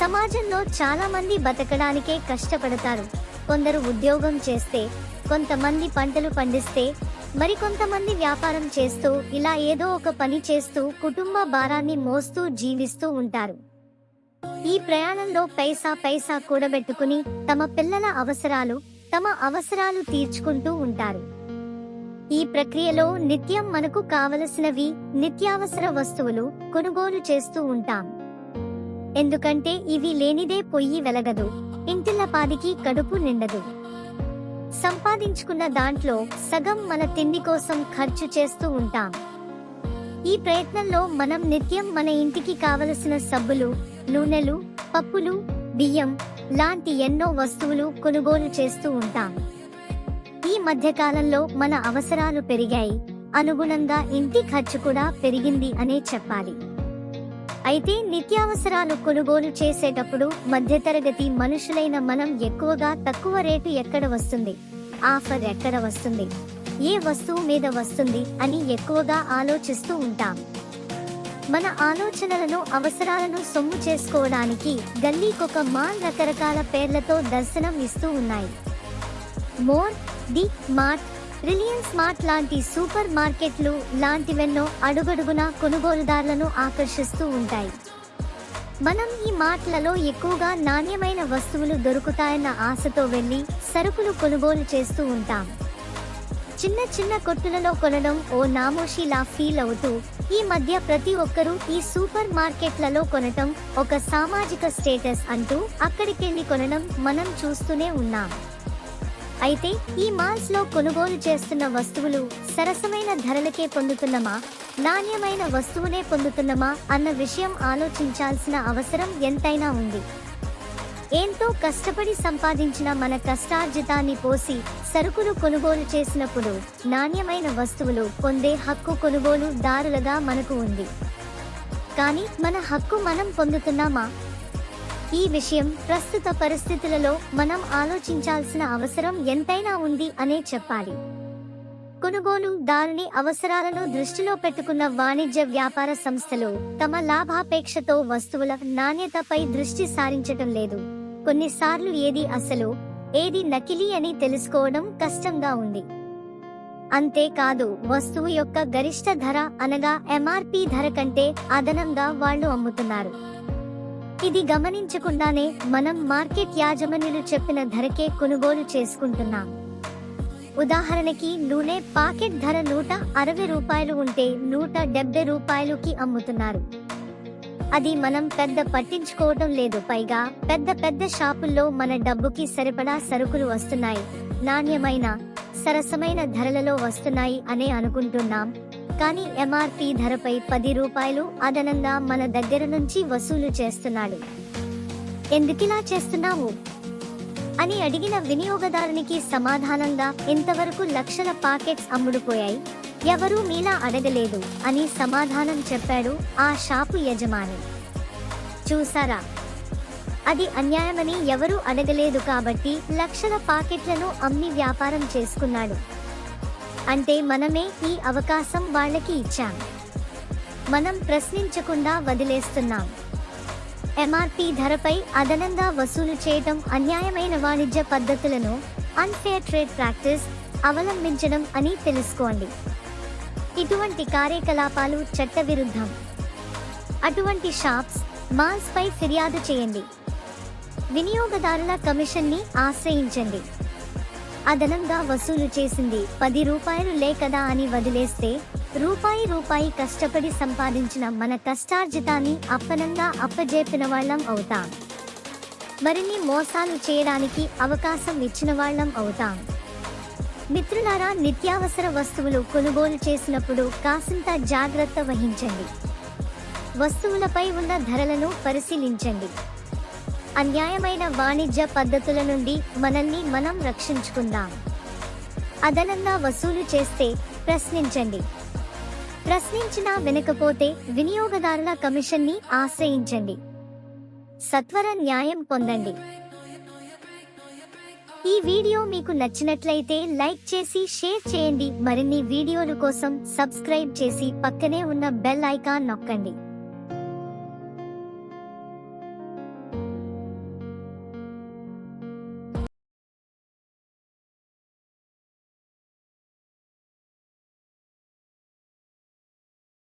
సమాజంలో చాలా మంది బతకడానికే కష్టపడతారు. కొందరు ఉద్యోగం చేస్తే కొంతమంది పంటలు పండిస్తే మరికొంతమంది వ్యాపారం చేస్తూ ఇలా ఏదో ఒక పని చేస్తూ కుటుంబ భారాన్ని మోస్తూ జీవిస్తూ ఉంటారు. ఈ ప్రయాణంలో పైసా పైసా కూడబెట్టుకుని తమ పిల్లల అవసరాలు తమ అవసరాలు తీర్చుకుంటూ ఉంటారు. ఈ ప్రక్రియలో నిత్యం మనకు కావలసినవి నిత్యావసర వస్తువులు కొనుగోలు చేస్తూ ఉంటాం. ఎందుకంటే ఇవి లేనిదే పొయ్యి వెలగదు ఇంటిల్లపాదికి కడుపు నిండదు. సంపాదించుకున్న దాంట్లో సగం మన తిండి కోసం ఖర్చు చేస్తూ ఉంటాం. ఈ ప్రయత్నంలో మనం నిత్యం మన ఇంటికి కావలసిన సబ్బులు నూనెలు పప్పులు బియ్యం లాంటి ఎన్నో వస్తువులు కొనుగోలు చేస్తూ ఉంటాం. ఈ మధ్యకాలంలో మన అవసరాలు పెరిగాయి అనుగుణంగా ఇంటి ఖర్చు కూడా పెరిగింది అనే చెప్పాలి. అయితే నిత్యావసరాలు కొనుగోలు చేసేటప్పుడు మధ్యతరగతి మనుషులైన మనం ఎక్కువగా తక్కువ రేటు ఎక్కడ వస్తుంది? ఆఫర్ ఎక్కడ వస్తుంది? ఏ వస్తువు మీద వస్తుంది అని ఎక్కువగా ఆలోచిస్తూ ఉంటాం. మన ఆలోచనలను అవసరాలను సొమ్ము చేసుకోవడానికి గల్లీకొక మాల్ రకరకాల పేర్లతో దర్శనం ఇస్తూ ఉన్నాయి. More the mart Reliance mart లాంటి సూపర్ మార్కెట్లు లాంటివెన్నో అడుగడుగునా కొనుగోలుదారులను ఆకర్షిస్తూ ఉంటాయి. మనం ఈ మార్ట్లలో ఎక్కువగా నాణ్యమైన వస్తువులు దొరుకుతాయన్న ఆశతో వెళ్ళి సరుకులు కొనుగోలు చేస్తూ ఉంటాం. చిన్న చిన్న కొట్టులలో కొనడం ఓ నామోషిలా ఫీల్ అవుతూ ఈ మధ్య ప్రతి ఒక్కరూ ఈ సూపర్ మార్కెట్లలో కొనటం ఒక సామాజిక స్టేటస్ అంటూ అక్కడికెళ్ళి కొనడం మనం చూస్తూనే ఉన్నాం. అయితే ఈ మాల్స్లో కొనుగోలు చేస్తున్న వస్తువులు సరసమైన ధరలకే పొందుతున్నామా? నాణ్యమైన వస్తువునే పొందుతున్నామా? అన్న విషయం ఆలోచించాల్సిన అవసరం ఎంతైనా ఉంది. ఎంతో కష్టపడి సంపాదించిన మన కష్టార్జితాన్ని పోసి సరుకులు కొనుగోలు చేసినప్పుడు నాణ్యమైన వస్తువులు పొందే హక్కు కొనుగోలు దారులుగా మనకు ఉంది. కానీ మన హక్కు మనం పొందుతున్నామా? ఈ విషయం ప్రస్తుత పరిస్థితులలో మనం ఆలోచించాల్సిన అవసరం ఎంతైనా ఉంది అనే చెప్పాలి. కొనుగోలు దారుని అవసరాలను దృష్టిలో పెట్టుకున్న వాణిజ్య వ్యాపార సంస్థలు తమ లాభాపేక్షతో వస్తువుల నాణ్యతపై దృష్టి సారించటం లేదు. కొన్నిసార్లు ఏది అసలు ఏది నకిలీ అని తెలుసుకోవడం కష్టంగా ఉంది. అంతేకాదు వస్తువు యొక్క గరిష్ట ధర అనగా ఎంఆర్పి ధర కంటే అదనంగా వాళ్ళు అమ్ముతున్నారు. ఇది గమనించకుండానే మనం మార్కెట్ యాజమాన్యులు చెప్పిన ధరకే కొనుగోలు చేసుకుంటున్నాం. ఉదాహరణకి నూనె పాకెట్ ధర నూట అరవై రూపాయలు ఉంటే నూట డెబ్బై రూపాయలుకి అమ్ముతున్నారు. అది మనం పెద్ద పట్టించుకోవటం లేదు పైగా పెద్ద పెద్ద షాపుల్లో మన డబ్బుకి సరిపడా సరుకులు వస్తున్నాయి. నాణ్యమైన సరసమైన ధరలలో వస్తున్నాయి అనే అనుకుంటున్నాం. కానీ ఎంఆర్పి ధరపై పది రూపాయలు అదనంగా మన దగ్గర నుంచి వసూలు చేస్తున్నాడు. ఎందుకిలా చేస్తున్నావు? అని అడిగిన వినియోగదారునికి సమాధానంగా ఇంతవరకు లక్షల పాకెట్స్ అమ్ముడుపోయాయి. ఎవరూ మీలా అడగలేదు అని సమాధానం చెప్పాడు ఆ షాపు యజమాని. చూసారా? అది అన్యాయమని ఎవరూ అడగలేదు కాబట్టి లక్షల పాకెట్లను అమ్మి వ్యాపారం చేసుకున్నాడు. అంటే మనమే ఈ అవకాశం వాళ్ళకి ఇచ్చాం. మనం ప్రశ్నించకుండా వదిలేస్తున్నాం. ఎంఆర్పి ధరపై అదనంగా వసూలు చేయటం అన్యాయమైన వాణిజ్య పద్ధతులను అన్ఫేర్ ట్రేడ్ ప్రాక్టీస్ అవలంబించడం అని తెలుసుకోండి. ఇటువంటి కార్యకలాపాలు చట్టవిరుద్ధం. అటువంటి షాప్స్ మాల్స్పై ఫిర్యాదు చేయండి. వినియోగదారుల కమిషన్ని ఆశ్రయించండి. అదనంగా వసూలు చేసింది. పది రూపాయలు లేకదా అని వదిలేస్తే రూపాయి రూపాయి కష్టపడి సంపాదించిన మన కష్టార్జితాన్ని అప్పనంగా అప్పజేపిన వాళ్ళం అవుతాం. మరిన్ని మోసాలు చేయడానికి అవకాశం ఇచ్చిన వాళ్ళం అవుతాం. మిత్రులారా నిత్యావసర వస్తువులు కొనుగోలు చేసినప్పుడు కాసింత జాగ్రత్త వహించండి. వస్తువులపై ఉన్న ధరలను పరిశీలించండి. అన్యాయమైన వాణిజ్య పద్ధతుల నుండి మనల్ని మనం రక్షించుకుందాం. అదనంగా వసూలు చేస్తే ప్రశ్నించండి. ప్రశ్నించినా వినకపోతే వినియోగదారుల కమిషన్ని ఆశ్రయించండి. సత్వర న్యాయం పొందండి. ఈ వీడియో మీకు నచ్చినట్లయితే లైక్ చేసి షేర్ చేయండి. మరిన్ని వీడియోల కోసం సబ్స్క్రైబ్ చేసి పక్కనే ఉన్న బెల్ ఐకాన్ నొక్కండి.